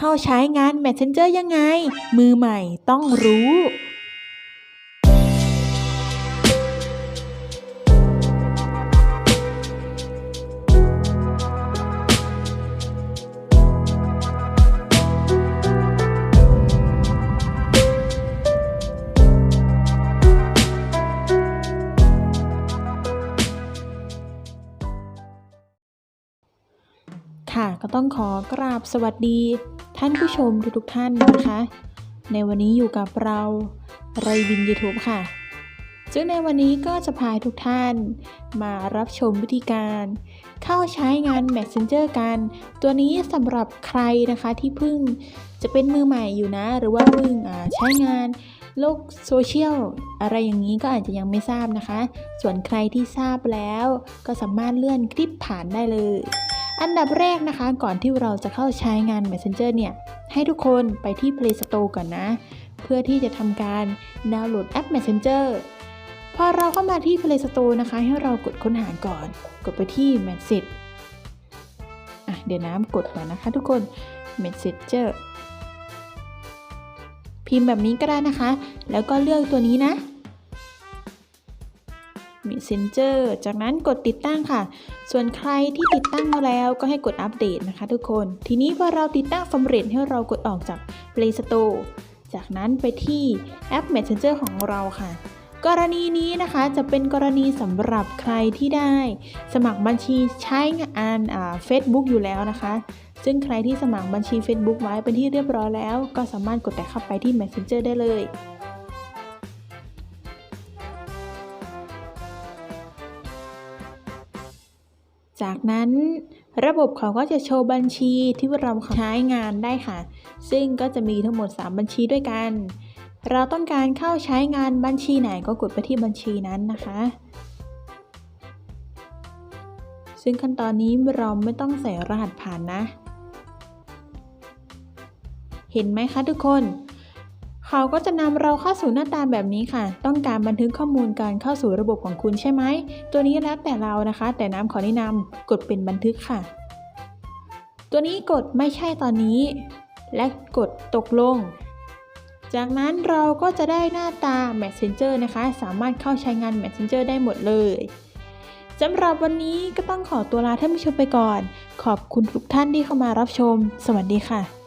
เข้าใช้งาน Messenger ยังไง มือใหม่ต้องรู้ค่ะก็ต้องขอกราบสวัสดี ท่านผู้ชมทุกๆท่านนะคะ ในวันนี้อยู่กับเราไรวินยูทูบค่ะ ซึ่งในวันนี้ก็จะพาทุกท่านมารับชมวิธีการ เข้าใช้งาน Messenger กัน ตัวนี้สำหรับใครนะคะที่เพิ่งจะเป็นมือใหม่อยู่นะ หรือว่าเพิ่งใช้งานโลกโซเชียลอะไรอย่างนี้ก็อาจจะยังไม่ทราบนะคะ ส่วนใครที่ทราบแล้ว ก็สามารถเลื่อนคลิปผ่านได้เลย อันดับแรกนะคะ ก่อนที่เราจะเข้าใช้งาน Messenger เนี่ย ให้ทุกคนไปที่ Play Store ก่อนนะ เพื่อที่จะทำการดาวน์โหลดแอป Messenger พอเราเข้ามาที่ Play Store นะคะ ให้เรากดค้นหาก่อน กดไปที่ Message อะเดี๋ยวน้ำกดมานะคะ ทุกคน Messenger พิมพ์แบบนี้ก็ได้นะคะ แล้วก็เลือกตัวนี้นะ Messenger จากนั้นกดติดตั้งค่ะ ส่วนใครที่ติดตั้งมาแล้วก็ให้กดอัปเดตนะคะทุกคน ทีนี้พอเราติดตั้งสำเร็จให้เรากดออกจาก Play Store จากนั้นไปที่แอป Messenger ของเราค่ะ กรณีนี้นะคะจะเป็นกรณีสำหรับใครที่ได้ สมัครบัญชีใช้งานอ่า Facebook อยู่แล้วนะคะ ซึ่งใครที่สมัครบัญชี Facebook ไว้เป็นที่เรียบร้อยแล้ว ก็สามารถกดแต่เข้าไปที่ Messenger ได้เลย จากนั้นระบบเขาก็จะโชว์บัญชีที่เราใช้งานได้ค่ะ ซึ่งก็จะมีทั้งหมด 3 บัญชีด้วยกัน เราต้องการเข้าใช้งานบัญชีไหนก็กดไปที่บัญชีนั้นนะคะ ซึ่งขั้นตอนนี้เราไม่ต้องใส่รหัสผ่านนะ เห็นไหมคะทุกคน เขาก็จะนำเราเข้าสู่หน้าตาแบบนี้ค่ะ ต้องการบันทึกข้อมูลการเข้าสู่ระบบของคุณใช่ไหม ตัวนี้แล้วแต่เรานะคะ แต่น้ำขอแนะนำกดเป็นบันทึกค่ะ ตัวนี้กดไม่ใช่ตอนนี้ และกดตกลง จากนั้นเราก็จะได้หน้าตา Messenger นะคะ สามารถเข้าใช้งาน Messenger ได้หมดเลยสำหรับวันนี้ก็ต้องขอตัวลาท่านผู้ชมไปก่อน ขอบคุณทุกท่านที่เข้ามารับชม สวัสดีค่ะ